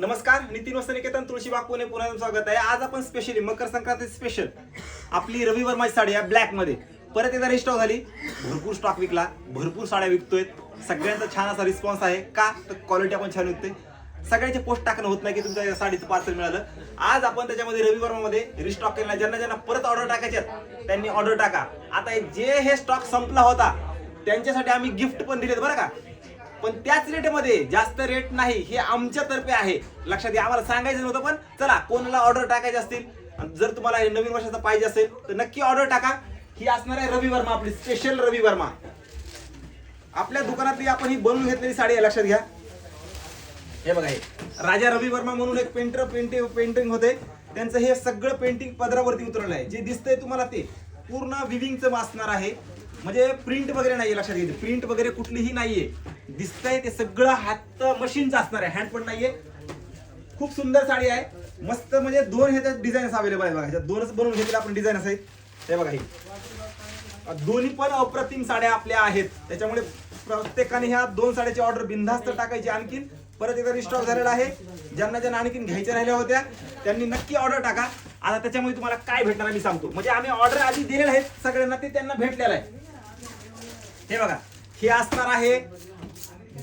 नमस्कार नितीन वस्त निकेतन तुळशीबाग पुणे पुन्हा स्वागत आहे. आज आपण स्पेशली मकर संक्रांती स्पेशल आपली रवी वर्माची साडी आहे ब्लॅकमध्ये. परत एकदा रिस्टॉक झाली. भरपूर स्टॉक विकला भरपूर साड्या विकतोय. सगळ्यांचा छान असा रिस्पॉन्स आहे. का? तर क्वालिटी आपण छान विकतोय. सगळ्यांचे पोस्ट टाकणं होत नाही की तुमच्या साडीचं पार्सल मिळालं. आज आपण त्याच्यामध्ये रविवारमध्ये रिस्टॉक केला ज्यांना ज्यांना परत ऑर्डर टाकायच्यात त्यांनी ऑर्डर टाका. आता जे हे स्टॉक संपला होता त्यांच्यासाठी आम्ही गिफ्ट पण दिलेत बरं का? पण त्याच रेटमध्ये जास्त रेट नाही हे आमच्यातर्फे आहे. लक्षात घ्या आम्हाला सांगायचं नव्हतं पण चला कोणाला ऑर्डर टाकायचे असतील जर तुम्हाला हे नवीन वर्षाचा पाहिजे असेल तर नक्की ऑर्डर टाका. ही असणार आहे रवी वर्मा आपली स्पेशल रवी वर्मा आपल्या दुकानातली आपण ही बनवून घेतलेली साडी आहे लक्षात घ्या. हे बघा हे. राजा रवी वर्मा म्हणून एक पेंटर पेंटिंग पेंटिंग होते. त्यांचं हे सगळं पेंटिंग पदरावरती उतरवलं आहे. जे दिसतंय तुम्हाला ते पूर्ण विविंगचं असणार आहे. म्हणजे प्रिंट वगैरे नाहीये लक्षात घ्यायचं प्रिंट वगैरे कुठलीही नाहीये. दिसतंय ते सगळं हात मशीनचं असणार आहे. हँड पण नाहीये. खूप सुंदर साडी आहे. मस्त म्हणजे दोन ह्याच्यात डिझाईन्स अवेलेबल आहे बघा. ह्याच्यात दोनच बनवून घेतलेले आपण डिझाईन आहेत हे बघा ही. दोन्ही पण अप्रतिम साड्या आपल्या आहेत. त्याच्यामुळे प्रत्येकाने ह्या दोन साड्याची ऑर्डर बिनधास्त टाकायची आणखीन. परत एकदा रिस्टॉक झालेला आहे. ज्यांना ज्यांना आणखीन घ्यायच्या राहिल्या होत्या त्यांनी नक्की ऑर्डर टाका. आता त्याच्यामुळे तुम्हाला काय भेटणार आहे मी सांगतो. म्हणजे आम्ही ऑर्डर आधी दिलेले आहेत सगळ्यांना ते त्यांना भेटलेलं आहे. हे बघा हे असणार आहे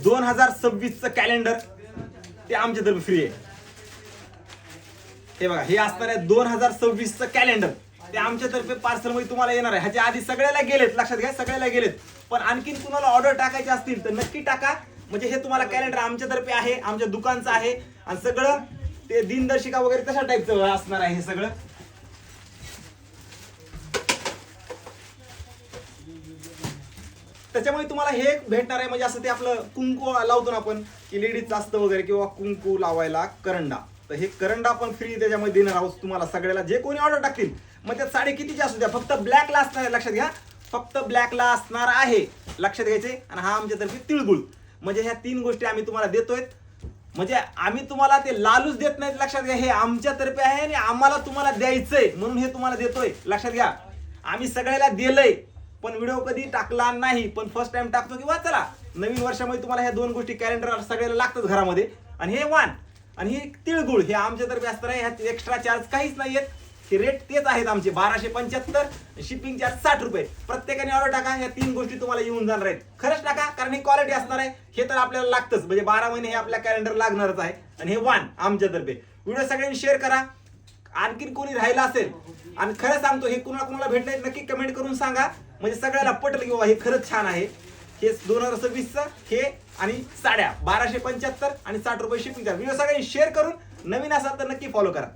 दोन हजार सव्वीसचं कॅलेंडर ते आमच्यातर्फे फ्री आहे. हे बघा हे असणार आहे दोन हजार सव्वीसचं कॅलेंडर ते आमच्यातर्फे पार्सलमध्ये तुम्हाला येणार आहे. ह्याच्या आधी सगळ्याला गेलेत लक्षात घ्या सगळ्याला गेलेत. पण आणखीन कुणाला ऑर्डर टाकायचे असतील तर नक्की टाका. म्हणजे हे तुम्हाला कॅलेंडर आमच्यातर्फे आहे आमच्या दुकानचं आहे. आणि सगळं ते दिनदर्शिका वगैरे कशा टाईपचं असणार आहे हे सगळं? त्याच्यामुळे तुम्हाला हे भेटणार आहे म्हणजे असं ते आपलं कुंकू लावतो ना आपण की लेडीज जास्त वगैरे किंवा कुंकू लावायला करंडा. तर हे करंडा आपण फ्री त्याच्यामध्ये देणार आहोत तुम्हाला सगळ्याला. जे कोणी ऑर्डर टाकतील मग त्यात साडी कितीची असू द्या फक्त ब्लॅकला असणार आहे लक्षात घ्या. फक्त ब्लॅकला असणार आहे. लक्षात घ्यायचे. आणि हा आमच्यातर्फे तिळगुळ. म्हणजे ह्या तीन गोष्टी आम्ही तुम्हाला देतोय म्हणजे आम्ही तुम्हाला ते लालूच देत नाहीत लक्षात घ्या. हे आमच्यातर्फे आहे आणि आम्हाला तुम्हाला द्यायचंय. म्हणून हे तुम्हाला देतोय. लक्षात घ्या. आम्ही सगळ्याला दिलंय पण व्हिडिओ कधी टाकला नाही. पण फर्स्ट टाइम टाकतो किंवा चला. नवीन वर्षामध्ये तुम्हाला ह्या दोन गोष्टी कॅलेंडर सगळ्याला लागतात घरामध्ये. आणि हे वान आणि हे तिळगुळ. हे आमच्यातर्फे असतं ह्यात एक्स्ट्रा चार्ज काहीच नाही आहेत हे रेट तेच आहेत आमचे. बाराशे पंच्याहत्तर शिपिंग चार्ज साठ रुपये. प्रत्येकाने ऑर्डर टाका या तीन गोष्टी तुम्हाला येऊन जाणार आहेत. खरंच टाका कारण ही क्वालिटी असणार आहे. हे तर आपल्याला लागतंच. म्हणजे बारा महिने हे आपल्या कॅलेंडर लागणारच आहे. आणि हे वान आमच्यातर्फे व्हिडिओ सगळ्यांनी शेअर करा. आणखीन कोणी राहिला असेल आणि खरं सांगतो हे कुणाला कुणाला भेटलंय नक्की कमेंट करून सांगा. म्हणजे सगळ्याला पटलं की बाबा हे खरंच छान आहे. हे दोन हजार सव्वीसचं हे आणि साड्या. बाराशे पंच्याहत्तर आणि साठ रुपये शिपिंग व्हिडिओ सगळ्यांनी शेअर करून नवीन असाल तर नक्की फॉलो करा.